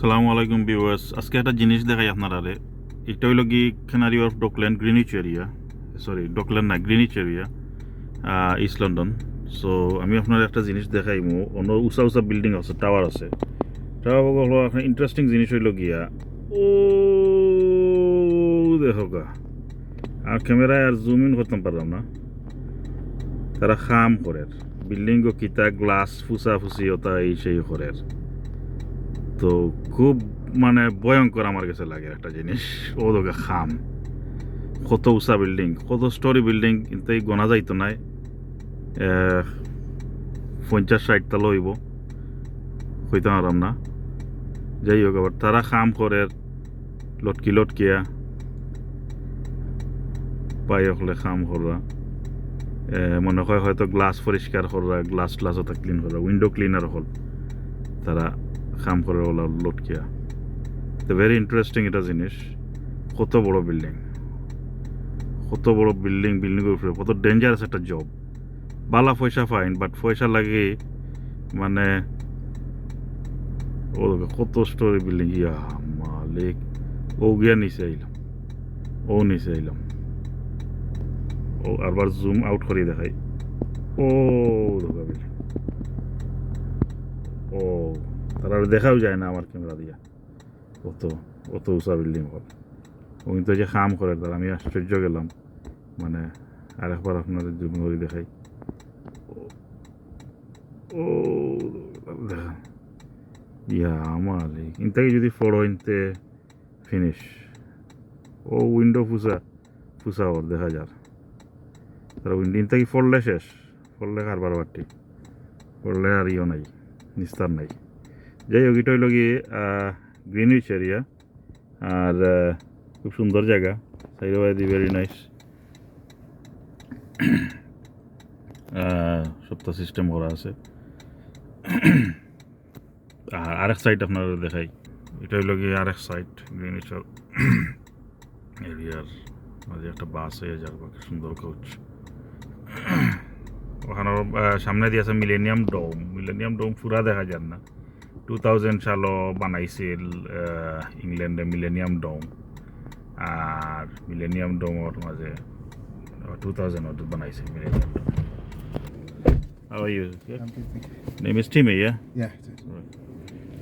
সালামু আলাইকুম ভিউয়ার্স। আজকে একটা জিনিস দেখাই আপনারা এটা হইল কি Canary Wharf Dockland Greenwich area sorry Dockland না Greenwich area east London so আমি আপনার একটা জিনিস দেখাই মো অন্য উঁচা উঁচা বিল্ডিং আছে টাওয়ার আছে। টাওয়ার হলো আপনার ইন্টারেস্টিং জিনিস হইল গিয়া, ও, দেখো আর ক্যামেরায় আর জুম ইন করতে পারলাম না। তারা খাম করে বিল্ডিং কিতা গ্লাস ফুসা ফুসি ওটা এই সেই করে তো খুব মানে ভয়ঙ্কর আমার কাছে লাগে একটা জিনিস। ও তোকে খাম। কত উঁচা বিল্ডিং কত স্টোরি বিল্ডিং কিন্তু এই গোনা যাইতো নাই। পঞ্চাশ ষাট তাল হইব। হইতে পারাম না। যাই হোক, আবার তারা খাম করে, লটকি লটকিয়া। পাই হলে খাম করা মনে হয় হয়তো গ্লাস পরিষ্কার করা গ্লাস ওটা ক্লিন করা উইন্ডো ক্লিনার হল তারা। খাম করে ওলা লটকিয়া তো ভেরি ইন্টারেস্টিং এটা জিনিস কত বড় বিল্ডিং কত বড় বিল্ডিং বিল্ডিং উপরে কত ডেঞ্জারাস একটা জব বালা পয়সা ফাইন বাট পয়সা লাগে মানে ও কত স্টোরি বিল্ডিং ইয়া মালিক ও গিয়া নিচে আইলাম ও নিচে আইলাম ও আরবার জুম আউট করে দেখাই ও দেখা বিল্ডিং ও তারা আর দেখাও যায় না আমার ক্যামেরা দিয়া। অত অত উঁচা বিল্ডিং হল। ও কিন্তু যে খাম করে, তার আমি আশ্চর্য গেলাম। মানে আরেকবার আপনাদের জুম করে দেখাই। ও- দেখা ইয়া আমার ইনতাকে যদি ফড়ো ইনতে ফিনিশ ও উইন্ডো ফুসা ফুসা ওর, দেখা যার তারা উইন্ডো ইনতাকি ফড়লে শেষ। ফড়লে কারবার বাটি ফড়লে আর ইও নাই, নিস্তার নাই। যাই হোক এটা হইল গিয়ে গ্রিনউইচ এরিয়া আর খুব সুন্দর জায়গা। সাইডে ভেরি নাইস সপ্তাহ সিস্টেম করা আছে। আর আরেক সাইড আপনার দেখাই। এটা হইল গিয়ে আরেক সাইড গ্রিনউইচের এরিয়ার মাঝে একটা বাস হয়ে যার বাকি সুন্দর কোচ ওখানে সামনে দিয়ে আছে মিলেনিয়াম ডোম মিলেনিয়াম ডোম পুরা দেখা যান না। টু থাউজেন্ড সালও বানাইছিল আহ, ইংল্যান্ডে মিলেনিয়াম ডোম আর মিলেনিয়াম ডোমর মাঝে টু থাউজেন্ডত বানাইছে millennium dome How are you? I'm good, thank you. Name is Timmy, yeah? Yeah, it is. Right.